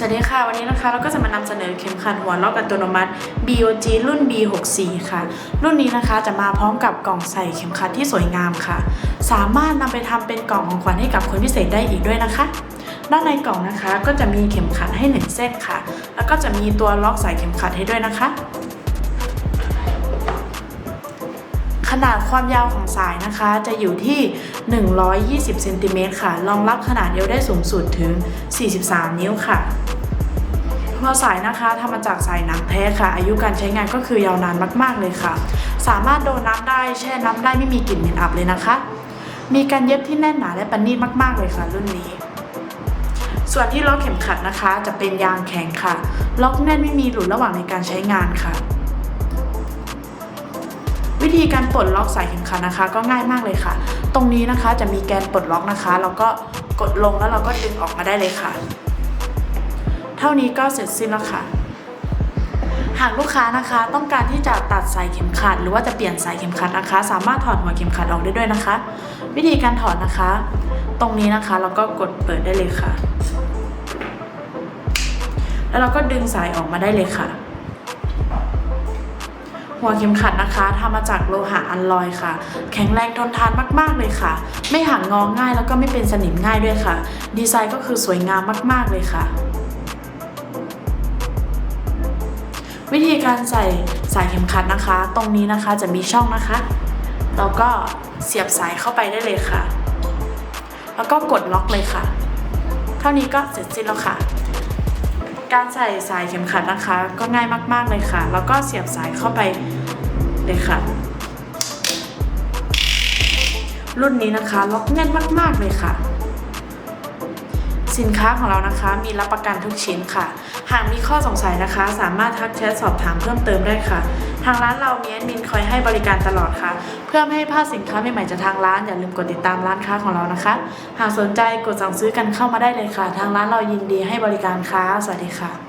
สวัสดีค่ะ วันนี้นะคะเราก็จะมานำเสนอเข็มขัดหัวล็อกอัตโนมัติ BOG รุ่น B64 ค่ะ รุ่นนี้นะคะจะมาพร้อมกับกล่องใส่เข็มขัดที่สวยงามค่ะ สามารถนำไปทำเป็นกล่องของขวัญให้กับคนพิเศษได้อีกด้วยนะคะ ด้านในกล่องนะคะก็จะมีเข็มขัดให้ 1 เส้นค่ะ แล้วก็จะมีตัวล็อกใส่เข็มขัดให้ด้วยนะคะ ขนาดความยาวของสายนะคะจะอยู่ที่ 120เซนติเมตรค่ะ รองรับขนาดเอวได้สูงสุดถึง 43 นิ้วค่ะหัวสายนะคะทำมาจากสายหนังแท้ค่ะ อายุการใช้งานก็คือยาวนานมาก ๆ เลยค่ะ สามารถโดนน้ำได้แช่น้ำได้ไม่มีกลิ่นเหม็นอับเลยนะคะ มีการเย็บที่แน่นหนาและประณีตมาก ๆ เลยค่ะ รุ่นนี้ ส่วนที่ล็อกเข็มขัดนะคะ จะเป็นยางแข็งค่ะ ล็อกแน่นไม่มีหลุดระหว่างในการใช้งานค่ะ วิธีการปลดล็อกสายเข็มขัดนะคะ ก็ง่ายมากเลยค่ะ ตรงนี้นะคะจะมีแกนปลดล็อกนะคะ เราก็กดลงแล้วเราก็ดึงออกมาได้เลยค่ะ เท่านี้ก็เสร็จสิ้นแล้วค่ะหากลูกค้านะคะต้องการที่จะตัดสายเข็มขัด หรือว่าจะเปลี่ยนสายเข็มขัดนะคะ สามารถถอดหัวเข็มขัดออกได้ด้วยนะคะ วิธีการถอดนะคะ ตรงนี้นะคะเราก็กดเปิดได้เลยค่ะ แล้วเราก็ดึงสายออกมาได้เลยค่ะ หัวเข็มขัดนะคะทำมาจากโลหะอัลลอยค่ะ แข็งแรงทนทานมากๆเลยค่ะ ไม่หักงอง่ายแล้วก็ไม่เป็นสนิมง่ายด้วยค่ะ ดีไซน์ก็คือสวยงามมากๆเลยค่ะ วิธีการใส่สายเข็มขัดนะคะ ตรงนี้นะคะจะมีช่องนะคะเราก็เสียบสายเข้าไปได้เลยค่ะ แล้วก็กดล็อกเลยค่ะ เท่านี้ก็เสร็จสิ้นแล้วค่ะ การใส่สายเข็มขัดนะคะ ก็ง่ายมาก ๆเลยค่ะ แล้วก็เสียบสายเข้าไปเลยค่ะ รุ่นนี้นะคะล็อกแน่นมาก ๆเลยค่ะ สินค้าของเรานะคะมีรับประกันทุกชิ้นค่ะ หากมีข้อสงสัยนะคะ สามารถทักแชทสอบถามเพิ่มเติมได้ค่ะ ทางร้านเรามีแอดมินคอยให้บริการตลอดค่ะ เพื่อไม่ให้พลาดสินค้าใหม่ๆจากทางร้านอย่าลืมกดติดตามร้านค้าของเรานะคะ หากสนใจกดสั่งซื้อกันเข้ามาได้เลยค่ะ ทางร้านเรายินดีให้บริการค่ะสวัสดีค่ะ